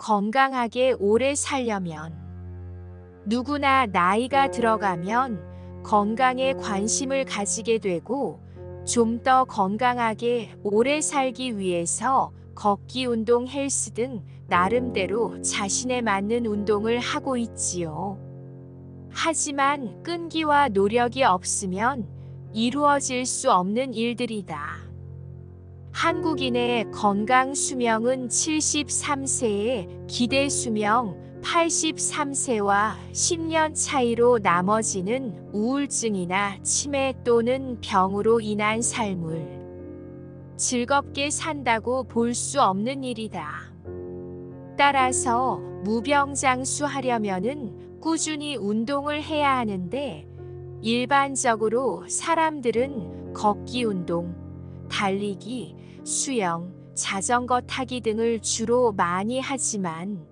건강하게 오래 살려면 누구나 나이가 들어가면 건강에 관심을 가지게 되고 좀 더 건강하게 오래 살기 위해서 걷기 운동, 헬스 등 나름대로 자신에 맞는 운동을 하고 있지요. 하지만 끈기와 노력이 없으면 이루어질 수 없는 일들이다. 한국인의 건강 수명은 73세에 기대 수명 83세와 10년 차이로 나머지는 우울증이나 치매 또는 병으로 인한 삶을 즐겁게 산다고 볼 수 없는 일이다. 따라서 무병장수하려면은 꾸준히 운동을 해야 하는데 일반적으로 사람들은 걷기 운동, 달리기, 수영, 자전거 타기 등을 주로 많이 하지만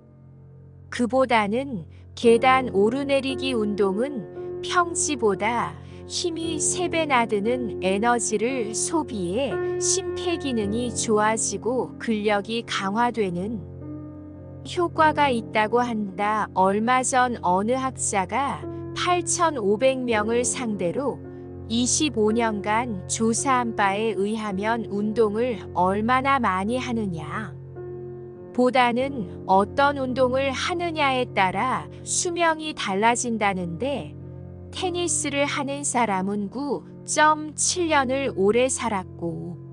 그보다는 계단 오르내리기 운동은 평지보다 힘이 3배 나 드는 에너지를 소비해 심폐 기능이 좋아지고 근력이 강화되는 효과가 있다고 한다. 얼마 전 어느 학자가 8,500명을 상대로 25년간 조사한 바에 의하면 운동을 얼마나 많이 하느냐. 보다는 어떤 운동을 하느냐에 따라 수명이 달라진다는데 테니스를 하는 사람은 9.7년을 오래 살았고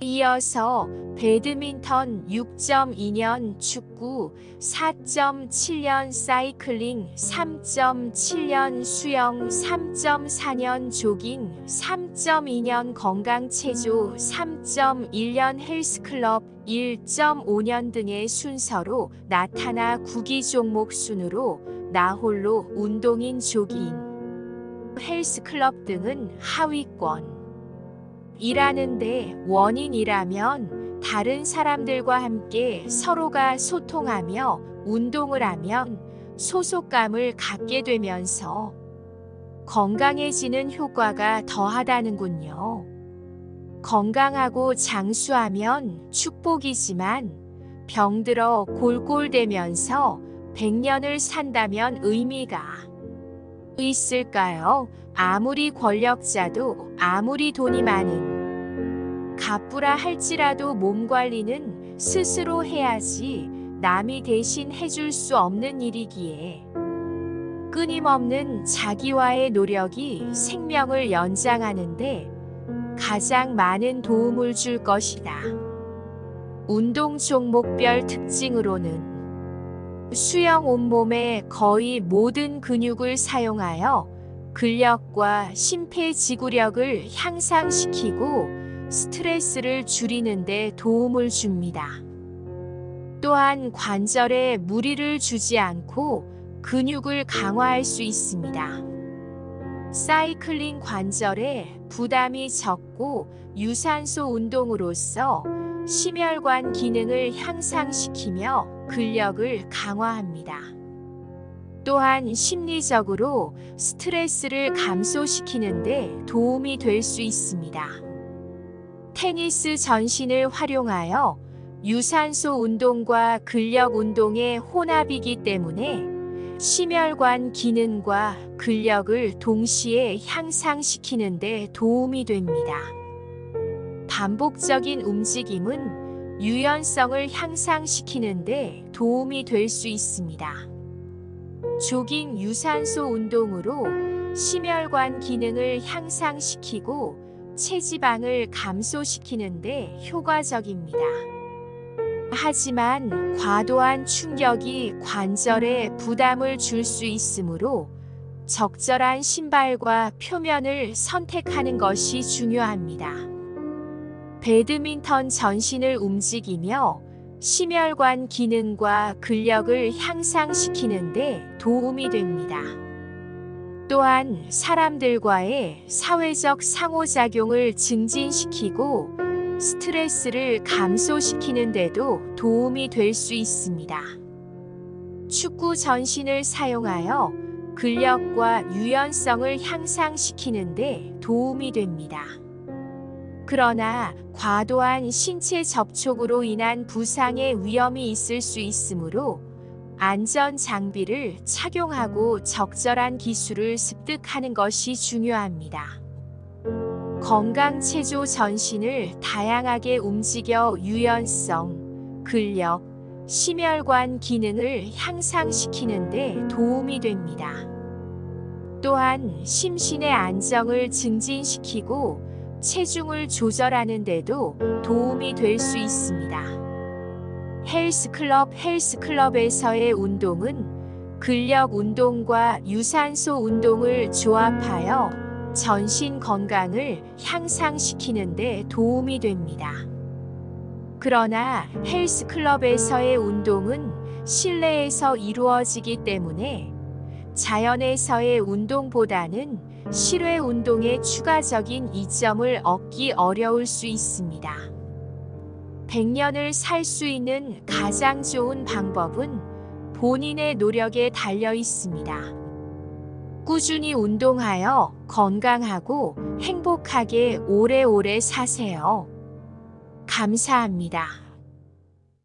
이어서 배드민턴 6.2년, 축구 4.7년, 사이클링 3.7년, 수영 3.4년, 조깅 3.2년, 건강체조 3.1년, 헬스클럽 1.5년 등의 순서로 나타나 구기 종목 순으로 나 홀로 운동인 조깅, 헬스클럽 등은 하위권. 일하는데 원인이라면 다른 사람들과 함께 서로가 소통하며 운동을 하면 소속감을 갖게 되면서 건강해지는 효과가 더하다는군요. 건강하고 장수하면 축복이지만 병들어 골골대면서 100년을 산다면 의미가 있을까요? 아무리 권력자도 아무리 돈이 많은 갑부라 할지라도 몸 관리는 스스로 해야지 남이 대신 해줄 수 없는 일이기에 끊임없는 자기와의 노력이 생명을 연장하는데 가장 많은 도움을 줄 것이다. 운동 종목별 특징으로는 수영 온몸의 거의 모든 근육을 사용하여 근력과 심폐지구력을 향상시키고 스트레스를 줄이는 데 도움을 줍니다. 또한 관절에 무리를 주지 않고 근육을 강화할 수 있습니다. 사이클링 관절에 부담이 적고 유산소 운동으로서 심혈관 기능을 향상시키며 근력을 강화합니다. 또한 심리적으로 스트레스를 감소시키는데 도움이 될 수 있습니다. 테니스 전신을 활용하여 유산소 운동과 근력 운동의 혼합이기 때문에 심혈관 기능과 근력을 동시에 향상시키는 데 도움이 됩니다. 반복적인 움직임은 유연성을 향상시키는데 도움이 될 수 있습니다. 조깅 유산소 운동으로 심혈관 기능을 향상시키고 체지방을 감소시키는데 효과적입니다. 하지만 과도한 충격이 관절에 부담을 줄 수 있으므로 적절한 신발과 표면을 선택하는 것이 중요합니다. 배드민턴 전신을 움직이며 심혈관 기능과 근력을 향상시키는데 도움이 됩니다. 또한 사람들과의 사회적 상호작용을 증진시키고 스트레스를 감소시키는 데도 도움이 될 수 있습니다. 축구 전신을 사용하여 근력과 유연성을 향상시키는데 도움이 됩니다. 그러나 과도한 신체 접촉으로 인한 부상의 위험이 있을 수 있으므로 안전 장비를 착용하고 적절한 기술을 습득하는 것이 중요합니다. 건강 체조 전신을 다양하게 움직여 유연성, 근력, 심혈관 기능을 향상시키는 데 도움이 됩니다. 또한 심신의 안정을 증진시키고 체중을 조절하는 데도 도움이 될 수 있습니다. 헬스클럽 헬스클럽에서의 운동은 근력 운동과 유산소 운동을 조합하여 전신 건강을 향상시키는 데 도움이 됩니다. 그러나 헬스클럽에서의 운동은 실내에서 이루어지기 때문에 자연에서의 운동보다는 실외 운동의 추가적인 이점을 얻기 어려울 수 있습니다. 100년을 살 수 있는 가장 좋은 방법은 본인의 노력에 달려 있습니다. 꾸준히 운동하여 건강하고 행복하게 오래오래 사세요. 감사합니다.